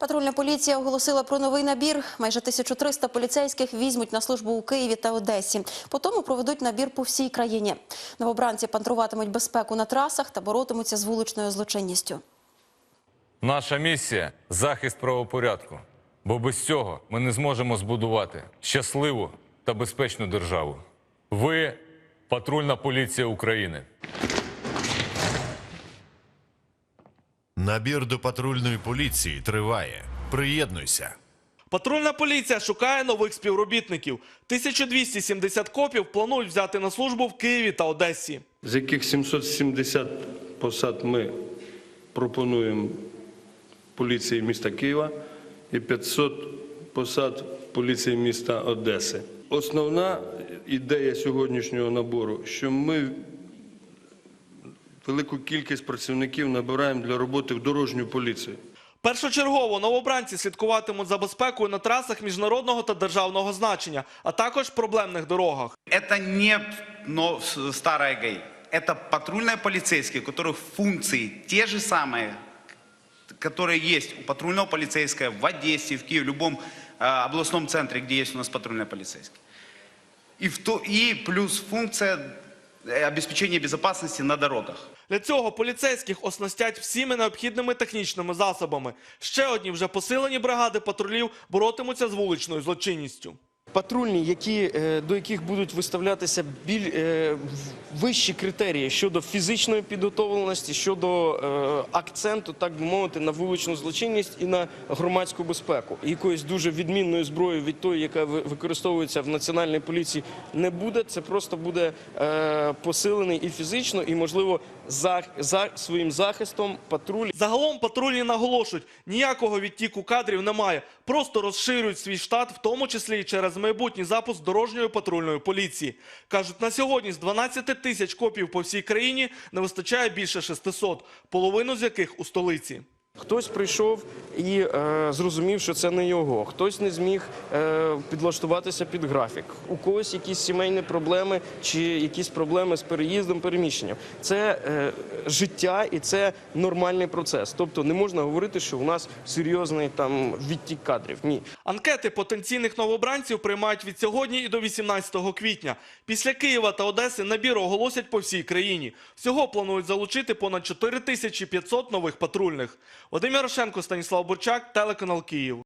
Патрульна поліція оголосила про новий набір. Майже 1300 поліцейських візьмуть на службу у Києві та Одесі. Потім проведуть набір по всій країні. Новобранці пантруватимуть безпеку на трасах та боротимуться з вуличною злочинністю. Наша місія захист правопорядку. Бо без цього ми не зможемо збудувати щасливу та безпечну державу. Ви патрульна поліція України. Набір до патрульної поліції триває. Приєднуйся. Патрульна поліція шукає нових співробітників. 1270 копів планують взяти на службу в Києві та Одесі. з яких 770 посад ми пропонуємо поліції міста Києва і 500 посад поліції міста Одеси. Основна ідея сьогоднішнього набору, що ми велику кількість працівників набираємо для роботи в дорожню поліцію. Першочергово новобранці слідкуватимуть за безпекою на трасах міжнародного та державного значення, а також проблемних дорогах. Это не но, с- старая ГАИ. Это патрульные полицейские, у которых функции те же самые, которые есть у патрульного полицейского в Одессе, в Киеве, в любом э, областном центре, где есть у нас патрульные полицейские. И, в то, и плюс функция э, обеспечения безопасности на дорогах. Для цього поліцейських оснастять всіми необхідними технічними засобами. Ще одні вже посилені бригади патрулів боротимуться з вуличною злочинністю. Патрульні, які, е, до яких будуть виставлятися біль, е, вищі критерії щодо фізичної підготовленості, щодо е, акценту, так би мовити, на вуличну злочинність і на громадську безпеку. Якоїсь дуже відмінної зброї від тої, яка ви- використовується в національній поліції, не буде. Це просто буде е, посилений і фізично, і можливо за, за своїм захистом патруль Загалом патрульні наголошують, ніякого відтіку кадрів немає. Просто розширюють свій штат, в тому числі і через майбутній запуск дорожньої патрульної поліції. Кажуть, на сьогодні з 12 тисяч копів по всій країні не вистачає більше 600, половину з яких у столиці. Хтось прийшов і е, зрозумів, що це не його. Хтось не зміг е, підлаштуватися під графік. У когось якісь сімейні проблеми чи якісь проблеми з переїздом, переміщенням. Це е, життя і це нормальний процес. Тобто не можна говорити, що у нас серйозний там відтік кадрів. Ні. Анкети потенційних новобранців приймають від сьогодні і до 18 квітня. Після Києва та Одеси набір оголосять по всій країні. Всього планують залучити понад 4500 нових патрульних. Вадим Ярошенко, Станіслав Бурчак, телеканал Київ.